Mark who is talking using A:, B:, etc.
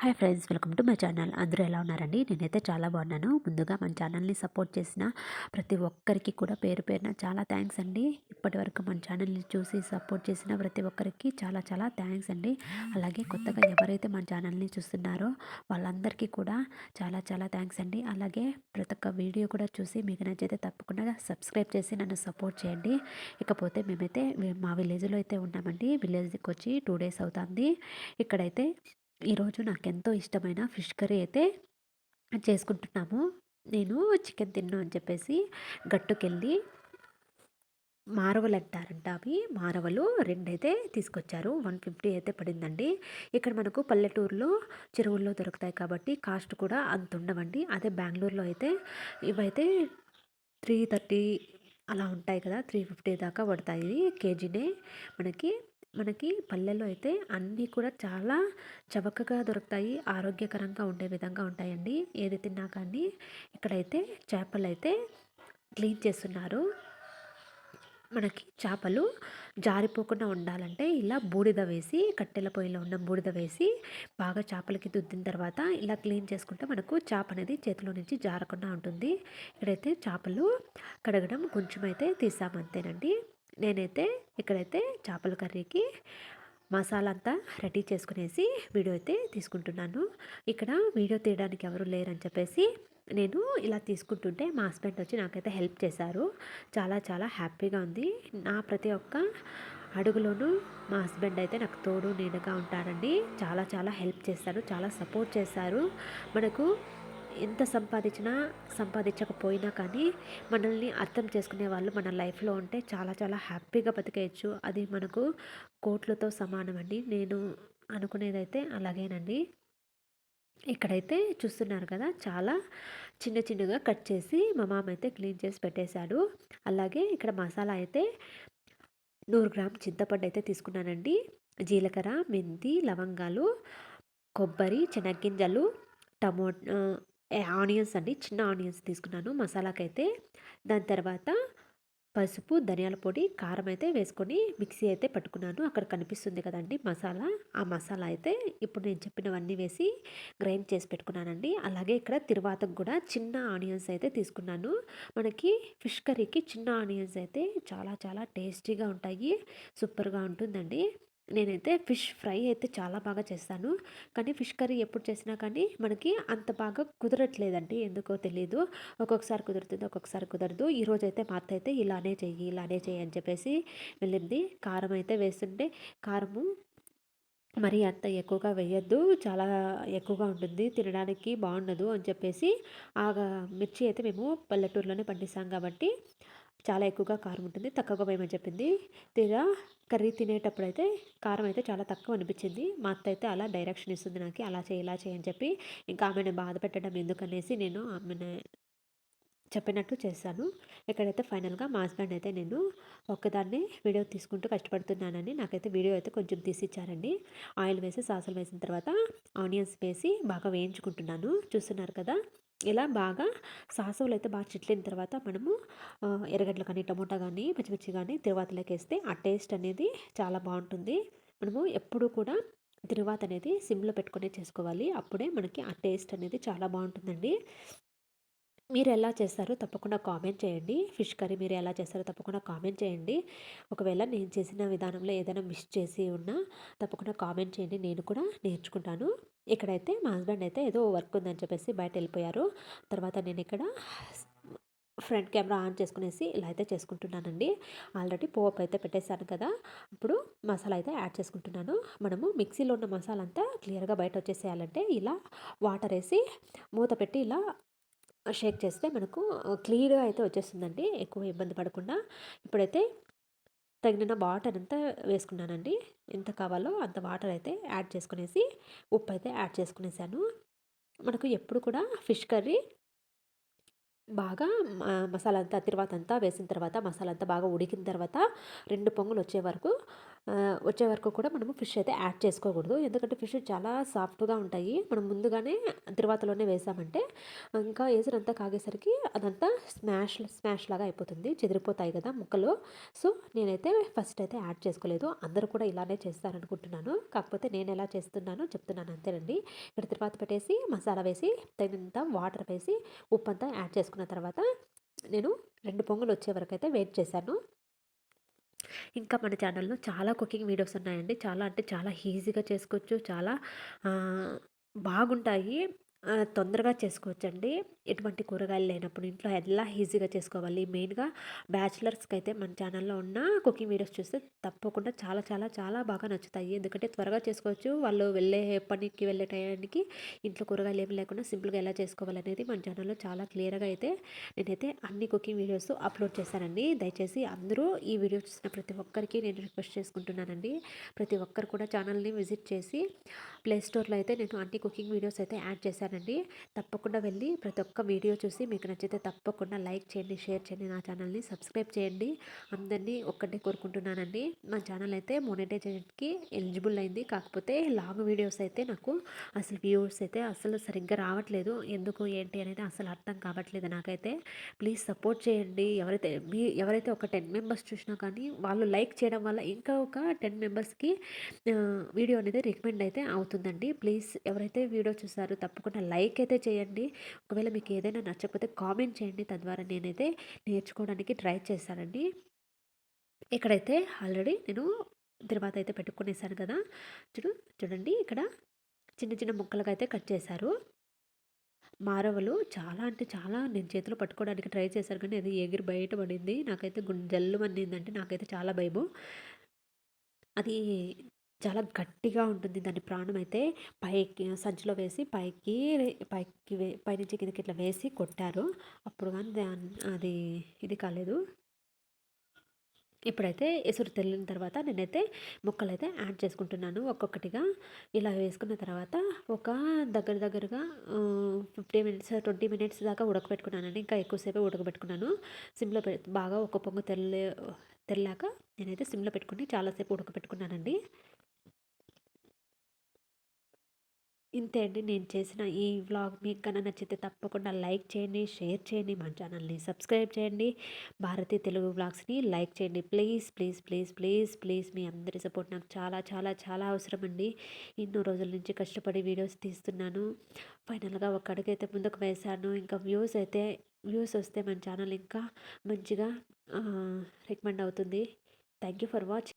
A: Hi friends welcome to my channel. అందరూ ఎలా ఉన్నారండి? నేనైతే చాలా బాగున్నాను. ముందుగా మన ఛానల్ని సపోర్ట్ చేసిన ప్రతి ఒక్కరికి కూడా పేరు పేరున చాలా థ్యాంక్స్ అండి. ఇప్పటి వరకు మన ఛానల్ని చూసి సపోర్ట్ చేసిన ప్రతి ఒక్కరికి చాలా చాలా థ్యాంక్స్ అండి. అలాగే కొత్తగా ఎవరైతే మన ఛానల్ని చూస్తున్నారో వాళ్ళందరికీ కూడా చాలా చాలా థ్యాంక్స్ అండి. అలాగే ప్రతి ఒక్క వీడియో కూడా చూసి మీకు నచ్చితే తప్పకుండా సబ్స్క్రైబ్ చేసి నన్ను సపోర్ట్ చేయండి. ఇకపోతే మేమైతే మా విలేజ్లో అయితే ఉన్నామండి. విలేజ్కి వచ్చి టూ డేస్ అవుతుంది. ఇక్కడైతే ఈరోజు నాకెంతో ఇష్టమైన ఫిష్ కర్రీ అయితే చేసుకుంటున్నాము. నేను చికెన్ తిన్ను అని చెప్పేసి గట్టుకెళ్ళి మారవలు అంటారంట అవి. మారవలు రెండైతే తీసుకొచ్చారు. వన్ ఫిఫ్టీ అయితే పడిందండి. ఇక్కడ మనకు పల్లెటూరులో చెరువుల్లో దొరుకుతాయి కాబట్టి కాస్ట్ కూడా అంత ఉండవండి. అదే బెంగళూరులో అయితే ఇవైతే త్రీ థర్టీ అలా ఉంటాయి కదా త్రీ ఫిఫ్టీ దాకా పడతాయి కేజీనే మనకి. మనకి పల్లెల్లో అయితే అన్నీ కూడా చాలా చవకగా దొరుకుతాయి ఆరోగ్యకరంగా ఉండే విధంగా ఉంటాయండి. ఏది తిన్నా కానీ ఇక్కడైతే చేపలు అయితే క్లీన్ చేస్తున్నారు. మనకి చేపలు జారిపోకుండా ఉండాలంటే ఇలా బూడిద వేసి కట్టెల పొయ్యిలో ఉన్న బూడిద వేసి బాగా చేపలకి దుద్దిన తర్వాత ఇలా క్లీన్ చేసుకుంటే మనకు చేప అనేది చేతిలో నుంచి జారకుండా ఉంటుంది. ఇక్కడైతే చేపలు కడగడం కొంచెం అయితే తీసామంతేనండి నేనైతే ఇక్కడైతే చేపల కర్రీకి మసాలా అంతా రెడీ చేసుకునేసి వీడియో అయితే తీసుకుంటున్నాను. ఇక్కడ వీడియో తీయడానికి ఎవరు లేరని చెప్పేసి నేను ఇలా తీసుకుంటుంటే మా హస్బెండ్ వచ్చి నాకైతే హెల్ప్ చేశారు. చాలా చాలా హ్యాపీగా ఉంది. నా ప్రతి ఒక్క అడుగులోనూ మా హస్బెండ్ అయితే నాకు తోడు నీడగా ఉంటారండి. చాలా చాలా హెల్ప్ చేస్తారు చాలా సపోర్ట్ చేశారు. మనకు ఎంత సంపాదించినా సంపాదించకపోయినా కానీ మనల్ని అర్థం చేసుకునే వాళ్ళు మన లైఫ్లో ఉంటే చాలా చాలా హ్యాపీగా బతికేయచ్చు. అది మనకు కోట్లతో సమానం అండి. నేను అనుకునేదైతే అలాగేనండి. ఇక్కడైతే చూస్తున్నారు కదా చాలా చిన్న చిన్నగా కట్ చేసి మా మామ అయితే క్లీన్ చేసి పెట్టేశాడు. అలాగే ఇక్కడ మసాలా అయితే నూరు గ్రామ్ చింతపండు అయితే తీసుకున్నానండి. జీలకర్ర మెంతి లవంగాలు కొబ్బరి శనగ్గింజలు టమోటా ఆనియన్స్ అండి చిన్న ఆనియన్స్ తీసుకున్నాను. మసాలాకైతే దాని తర్వాత పసుపు ధనియాల పొడి కారం అయితే వేసుకొని మిక్సీ అయితే పట్టుకున్నాను. అక్కడ కనిపిస్తుంది కదండి మసాలా. ఆ మసాలా అయితే ఇప్పుడు నేను చెప్పినవన్నీ వేసి గ్రైండ్ చేసి పెట్టుకున్నానండి. అలాగే ఇక్కడ తిరువాతకు కూడా చిన్న ఆనియన్స్ అయితే తీసుకున్నాను. మనకి ఫిష్ కర్రీకి చిన్న ఆనియన్స్ అయితే చాలా చాలా టేస్టీగా ఉంటాయి. సూపర్గా ఉంటుందండి. నేనైతే ఫిష్ ఫ్రై అయితే చాలా బాగా చేస్తాను. కానీ ఫిష్ కర్రీ ఎప్పుడు చేసినా కానీ మనకి అంత బాగా కుదరట్లేదండి. ఎందుకో తెలియదు ఒక్కొక్కసారి కుదురుతుంది ఒక్కొక్కసారి కుదరదు. ఈరోజు అయితే మా అత్త అయితే ఇలానే చెయ్యి ఇలానే చెయ్యి అని చెప్పేసి వెళ్ళింది. కారం అయితే వేస్తుంటే కారము మరి అంత ఎక్కువగా వేయద్దు. చాలా ఎక్కువగా ఉంటుంది. తినడానికి బాగుండదు అని చెప్పేసి ఆ మిర్చి అయితే మేము పల్లెటూరులోనే పండిస్తాం కాబట్టి చాలా ఎక్కువగా కారం ఉంటుంది. తక్కువగా వేయమని చెప్పింది. తీరా కర్రీ తినేటప్పుడు అయితే కారం అయితే చాలా తక్కువ అనిపించింది. మా అత్త అయితే అలా డైరెక్షన్ ఇస్తుంది నాకు. అలా చేయి ఇలా చేయని చెప్పి ఇంకా ఆమెను బాధ పెట్టడం ఎందుకనేసి నేను ఆమెను చెప్పినట్టు చేశాను. ఇక్కడైతే ఫైనల్గా మా హస్బెండ్ అయితే నేను ఒక్కదాన్ని వీడియో తీసుకుంటూ కష్టపడుతున్నానని నాకైతే వీడియో అయితే కొంచెం తీసిచ్చారండి. ఆయిల్ వేసి సాసులు వేసిన తర్వాత ఆనియన్స్ వేసి బాగా వేయించుకుంటున్నాను. చూస్తున్నారు కదా? ఇలా బాగా సాసవులు అయితే బాగా చిట్లిన తర్వాత మనము ఎర్రగడ్డలు కానీ టమోటా కానీ పచ్చిమిర్చి కానీ తిరువాతలోకి వేస్తే ఆ టేస్ట్ అనేది చాలా బాగుంటుంది. మనము ఎప్పుడు కూడా తిరువాత అనేది సిమ్లో పెట్టుకునే చేసుకోవాలి. అప్పుడే మనకి ఆ టేస్ట్ అనేది చాలా బాగుంటుందండి. మీరు ఎలా చేస్తారో తప్పకుండా కామెంట్ చేయండి. ఫిష్ కర్రీ మీరు ఎలా చేస్తారో తప్పకుండా కామెంట్ చేయండి. ఒకవేళ నేను చేసిన విధానంలో ఏదైనా మిస్ చేసి ఉన్నా తప్పకుండా కామెంట్ చేయండి. నేను కూడా నేర్చుకుంటాను. ఇక్కడైతే మా హస్బెండ్ అయితే ఏదో వర్క్ ఉందని చెప్పేసి బయట వెళ్ళిపోయారు. తర్వాత నేను ఇక్కడ ఫ్రంట్ కెమెరా ఆన్ చేసుకునేసి ఇలా అయితే చేసుకుంటున్నానండి. ఆల్రెడీ పోపు అయితే పెట్టేశాను కదా. ఇప్పుడు మసాలా అయితే యాడ్ చేసుకుంటున్నాను. మనము మిక్సీలో ఉన్న మసాలా అంతా క్లియర్గా బయట వచ్చేసేయాలంటే ఇలా వాటర్ వేసి మూత పెట్టి ఇలా షేక్ చేస్తే మనకు క్లియర్గా అయితే వచ్చేస్తుందండి. ఎక్కువ ఇబ్బంది పడకుండా. ఇప్పుడైతే తగిన వాటర్ అంతా వేసుకున్నానండి. ఎంత కావాలో అంత వాటర్ అయితే యాడ్ చేసుకునేసి ఉప్పు అయితే యాడ్ చేసుకునేసాను. మనకు ఎప్పుడు కూడా ఫిష్ కర్రీ బాగా మసాలా అంతా తర్వాత అంతా వేసిన తర్వాత మసాలా అంతా బాగా ఉడికిన తర్వాత రెండు పొంగులు వచ్చే వరకు వచ్చే వరకు కూడా మనము ఫిష్ అయితే యాడ్ చేసుకోకూడదు. ఎందుకంటే ఫిష్ చాలా సాఫ్ట్గా ఉంటాయి. మనం ముందుగానే తిరువాతలోనే వేసామంటే ఇంకా వేసినంతా కాగేసరికి అదంతా స్మాష్ స్మాష్ లాగా అయిపోతుంది. చెదిరిపోతాయి కదా ముక్కలు. సో నేనైతే ఫస్ట్ అయితే యాడ్ చేసుకోలేదు. అందరూ కూడా ఇలానే చేస్తారనుకుంటున్నాను. కాకపోతే నేను ఎలా చేస్తున్నానో చెప్తున్నాను అంతేనండి. ఇక్కడ తిరువాత పెట్టేసి మసాలా వేసి తగినంత వాటర్ వేసి ఉప్పు అంతా యాడ్ చేసుకున్న తర్వాత నేను రెండు పొంగులు వచ్చే వరకు అయితే వెయిట్ చేశాను. ఇంకా మన ఛానల్లో చాలా కుకింగ్ వీడియోస్ ఉన్నాయండి. చాలా అంటే చాలా ఈజీగా చేసుకోవచ్చు. చాలా బాగుంటాయి. తొందరగా చేసుకోవచ్చండి. ఎటువంటి కూరగాయలు లేనప్పుడు ఇంట్లో ఎలా ఈజీగా చేసుకోవాలి? మెయిన్గా బ్యాచిలర్స్కి అయితే మన ఛానల్లో ఉన్న కుకింగ్ వీడియోస్ చూస్తే తప్పకుండా చాలా చాలా చాలా బాగా నచ్చుతాయి. ఎందుకంటే త్వరగా చేసుకోవచ్చు. వాళ్ళు వెళ్ళే పనికి వెళ్ళే టయానికి ఇంట్లో కూరగాయలు ఏమి లేకుండా సింపుల్గా ఎలా చేసుకోవాలనేది మన ఛానల్లో చాలా క్లియర్గా అయితే నేనైతే అన్ని కుకింగ్ వీడియోస్ అప్లోడ్ చేశానండి. దయచేసి అందరూ ఈ వీడియో చూసిన ప్రతి ఒక్కరికి నేను రిక్వెస్ట్ చేసుకుంటున్నానండి. ప్రతి ఒక్కరు కూడా ఛానల్ని విజిట్ చేసి ప్లే స్టోర్లో అయితే నేను అన్ని కుకింగ్ వీడియోస్ అయితే యాడ్ చేశాను చేశానండి తప్పకుండా వెళ్ళి ప్రతి ఒక్క వీడియో చూసి మీకు నచ్చితే తప్పకుండా లైక్ చేయండి షేర్ చేయండి నా ఛానల్ని సబ్స్క్రైబ్ చేయండి. అందరినీ ఒక్కటే కోరుకుంటున్నానండి. నా ఛానల్ అయితే మోనిటైజేషన్కి ఎలిజిబుల్ అయింది. కాకపోతే లాంగ్ వీడియోస్ అయితే నాకు అసలు వ్యూస్ అయితే అసలు సరిగ్గా రావట్లేదు. ఎందుకు ఏంటి అనేది అసలు అర్థం కావట్లేదు నాకైతే. ప్లీజ్ సపోర్ట్ చేయండి. ఎవరైతే మీ ఎవరైతే ఒక టెన్ మెంబర్స్ చూసినా కానీ వాళ్ళు లైక్ చేయడం వల్ల ఇంకా ఒక టెన్ మెంబర్స్కి వీడియో అనేది రికమెండ్ అయితే అవుతుందండి. ప్లీజ్ ఎవరైతే వీడియో చూసారో తప్పకుండా లైక్ అయితే చేయండి. ఒకవేళ మీకు ఏదైనా నచ్చకపోతే కామెంట్ చేయండి. తద్వారా నేనైతే నేర్చుకోవడానికి ట్రై చేశానండి ఇక్కడైతే ఆల్రెడీ నేను తర్వాత అయితే పెట్టుకునేసాను కదా. చూడు చూడండి ఇక్కడ చిన్న చిన్న ముక్కలుగా అయితే కట్ చేశారు. మారవలు చాలా అంటే చాలా నేను చేతిలో పట్టుకోవడానికి ట్రై చేశాను కానీ అది ఎగిరి బయట పడింది. నాకైతే గుండె జల్లు పడిందంటే నాకైతే చాలా భయము. అది చాలా గట్టిగా ఉంటుంది. దాని ప్రాణం అయితే పైకి సంచిలో వేసి పైకి పైకి వే పైనుంచి కిందకి ఇట్లా వేసి కొట్టారు. అప్పుడు కానీ అది ఇది కాలేదు. ఇప్పుడైతే ఎసురు తెల్లిన తర్వాత నేనైతే ముక్కలు అయితే యాడ్ చేసుకుంటున్నాను ఒక్కొక్కటిగా. ఇలా వేసుకున్న తర్వాత ఒక దగ్గర దగ్గరగా ఫిఫ్టీ మినిట్స్ ట్వంటీ మినిట్స్ దాకా ఉడకబెట్టుకున్నానండి. ఇంకా ఎక్కువసేపు ఉడకబెట్టుకున్నాను. సిమ్లో బాగా ఒక పొంగు తెల్ల తెల్లాక నేనైతే సిమ్లో పెట్టుకుని చాలాసేపు ఉడకబెట్టుకున్నానండి. ఇంతే అండి. నేను చేసిన ఈ వ్లాగ్ మీకు కన్నా నచ్చితే తప్పకుండా లైక్ చేయండి షేర్ చేయండి మా ఛానల్ని సబ్స్క్రైబ్ చేయండి. భారతీయ తెలుగు వ్లాగ్స్ని లైక్ చేయండి. Please please please please please మీ అందరి సపోర్ట్ నాకు చాలా చాలా చాలా అవసరం అండి. ఎన్నో రోజుల నుంచి కష్టపడి వీడియోస్ తీస్తున్నాను. ఫైనల్గా ఒక అడుగైతే ముందుకు వేశాను. ఇంకా వ్యూస్ అయితే వ్యూస్ వస్తే మన ఛానల్ ఇంకా మంచిగా రికమెండ్ అవుతుంది. Thank you for watch